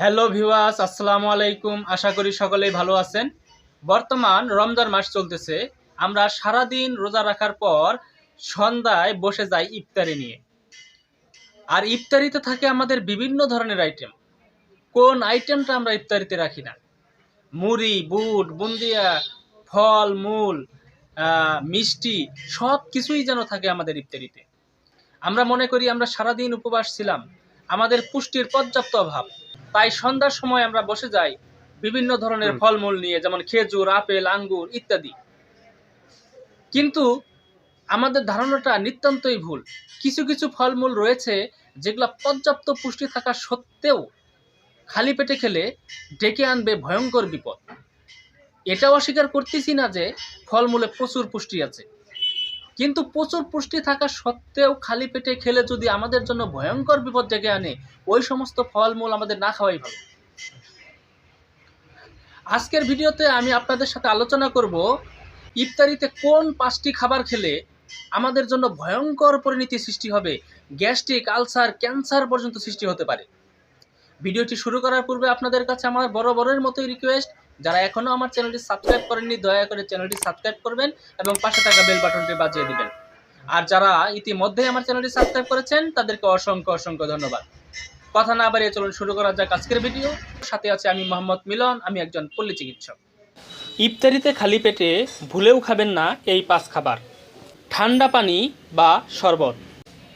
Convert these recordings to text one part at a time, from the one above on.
Hello viewers আসসালামু আলাইকুম। আশা করি সকলেই ভালো আছেন। বর্তমান রমজান মাস চলতেছে। আমরা সারাদিন রোজা রাখার পর সন্ধ্যায় বসে যাই ইফতারি নিয়ে। আর ইফতারিতে থাকে আমাদের বিভিন্ন ধরনের আইটেম কোন আইটেমটা আমরা ইফতারিতে রাখি না? মুড়ি, বুট, বুন্দিয়া, ফল, মূল মিষ্টি, সব কিছুই যেন থাকে আমাদের ইফতারিতে। আমরা মনে করি আমরা সারাদিন উপবাস ছিলাম। আমাদের পুষ্টির পর্যাপ্ত অভাব। তাই সন্ধ্যার সময় আমরা বসে যাই বিভিন্ন ধরনের ফলমূল নিয়ে যেমন খেজুর আপেল আঙ্গুর ইত্যাদি। কিন্তু আমাদের ধারণাটা নিতান্তই ভুল। কিছু কিছু ফলমূল রয়েছে যেগুলো পর্যাপ্ত পুষ্টি থাকা সত্ত্বেও খালি পেটে খেলে ডেকে আনবে ভয়ঙ্কর বিপদ। এটাও অস্বীকার করতেছি না যে ফলমূলে প্রচুর পুষ্টি আছে। কিন্তু প্রচুর পুষ্টি থাকা সত্ত্বেও খালি পেটে খেলে যদি আমাদের জন্য ভয়ঙ্কর বিপদ ডেকে আনে, ওই সমস্ত ফলমূল আমাদের না খাওয়াই ভালো। আজকের ভিডিওতে আমি আপনাদের সাথে আলোচনা করব ইফতারিতে কোন পাঁচটি খাবার খেলে আমাদের জন্য ভয়ঙ্কর পরিণতি সৃষ্টি হবে, গ্যাস্ট্রিক, আলসার, ক্যান্সার পর্যন্ত সৃষ্টি হতে পারে। ভিডিওটি শুরু করার পূর্বে আপনাদের কাছে আমার বড় বড়ের মতোই রিকোয়েস্ট যারা এখনও আমার চ্যানেলটি সাবস্ক্রাইব করেননি, দয়া করে চ্যানেলটি সাবস্ক্রাইব করবেন এবং পাশে থাকা বেল বাটনটি বাজিয়ে দিবেন। আর যারা ইতিমধ্যেই আমার চ্যানেলটি সাবস্ক্রাইব করেছেন, তাদেরকে অসংখ্য অসংখ্য ধন্যবাদ। কথা না বাড়িয়ে চলুন শুরু করা যাক আজকের ভিডিও। সাথে আছে আমি মোহাম্মদ মিলন, আমি একজন পল্লী চিকিৎসক। ইফতারিতে খালি পেটে ভুলেও খাবেন না এই পাঁচ খাবার। ঠান্ডা পানি বা শরবত।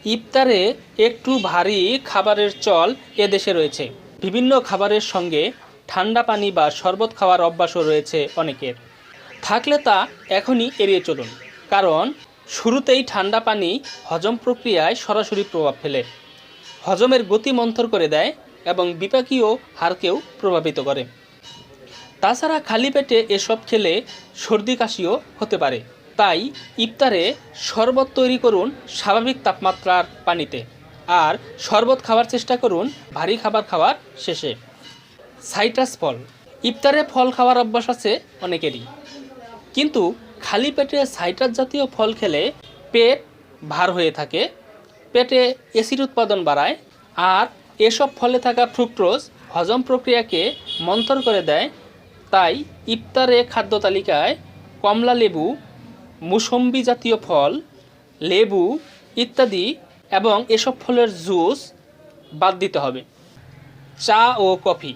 ইফতারে একটু ভারী খাবারের চল এদেশে রয়েছে। বিভিন্ন খাবারের সঙ্গে ঠান্ডা পানি বা শরবত খাওয়ার অভ্যাসও রয়েছে অনেকের। থাকলে তা এখনই এড়িয়ে চলুন, কারণ শুরুতেই ঠান্ডা পানি হজম প্রক্রিয়ায় সরাসরি প্রভাব ফেলে। হজমের গতি মন্থর করে দেয় এবং বিপাকীয় হারকেও প্রভাবিত করে। তাছাড়া খালি পেটে এসব খেলে সর্দি কাশিও হতে পারে। তাই ইফতারে শরবত তৈরি করুন স্বাভাবিক তাপমাত্রার পানিতে। আর শরবত খাওয়ার চেষ্টা করুন ভারী খাবার খাওয়ার শেষে। সাইট্রাস ফল। ইফতারে ফল খাওয়ার অভ্যাস আছে অনেকেরই। কিন্তু খালি পেটে সাইট্রাস জাতীয় ফল খেলে পেট ভার হয়ে থাকে, পেটে অ্যাসিড উৎপাদন বাড়ায়, আর এসব ফলে থাকা ফ্রুক্টোজ হজম প্রক্রিয়াকে মন্থর করে দেয়। তাই ইফতারে খাদ্য তালিকায় কমলা লেবু, মুসম্বি জাতীয় ফল, লেবু ইত্যাদি এবং এসব ফলের জুস বাদ দিতে হবে। চা ও কফি।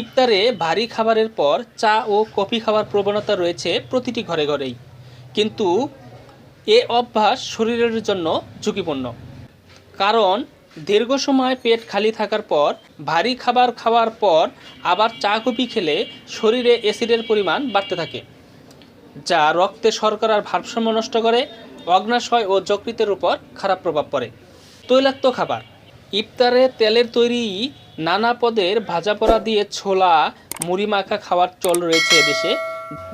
ইফতারে ভারী খাবারের পর চা ও কফি খাওয়ার প্রবণতা রয়েছে প্রতিটি ঘরে ঘরেই। কিন্তু এ অভ্যাস শরীরের জন্য ঝুঁকিপূর্ণ। কারণ দীর্ঘ সময় পেট খালি থাকার পর, ভারী খাবার খাওয়ার পর আবার চা কফি খেলে শরীরে অ্যাসিডের পরিমাণ বাড়তে থাকে, যা রক্তে শর্করার ভারসাম্য নষ্ট করে, অগ্নাশয় ও যকৃতের উপর খারাপ প্রভাব পড়ে। তৈলাক্ত খাবার। ইফতারে তেলের তৈরি নানা পদের ভাজা পোড়া দিয়ে ছোলা, মুড়ি মাখা খাওয়ার চল রয়েছে এদেশে।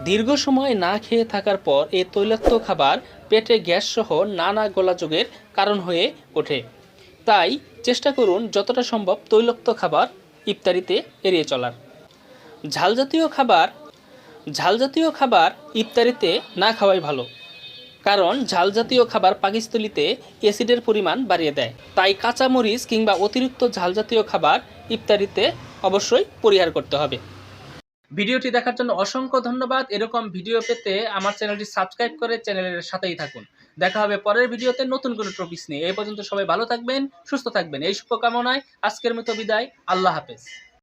দীর্ঘ সময় না খেয়ে থাকার পর এই তৈলাক্ত খাবার পেটে গ্যাস সহ নানা গোলাযোগের কারণ হয়ে ওঠে। তাই চেষ্টা করুন যতটা সম্ভব তৈলাক্ত খাবার ইফতারিতে এড়িয়ে চলার। ঝাল জাতীয় খাবার ঝাল জাতীয় খাবার ইফতারিতে না খাওয়াই ভালো। কারণ ঝাল জাতীয় খাবার পাকিস্তলিতে অ্যাসিডের পরিমাণ বাড়িয়ে দেয়। তাই কাঁচামরিচ কিংবা অতিরিক্ত ঝাল জাতীয় খাবার ইফতারিতে অবশ্যই পরিহার করতে হবে। ভিডিওটি দেখার জন্য অসংখ্য ধন্যবাদ। এরকম ভিডিও পেতে আমার চ্যানেলটি সাবস্ক্রাইব করে চ্যানেলের সাথেই থাকুন। দেখা হবে পরের ভিডিওতে নতুন কোনো টপিক্স নিয়ে। এই পর্যন্ত সবাই ভালো থাকবেন, সুস্থ থাকবেন। এই শুভকামনায় আজকের মতো বিদায়। আল্লাহ হাফেজ।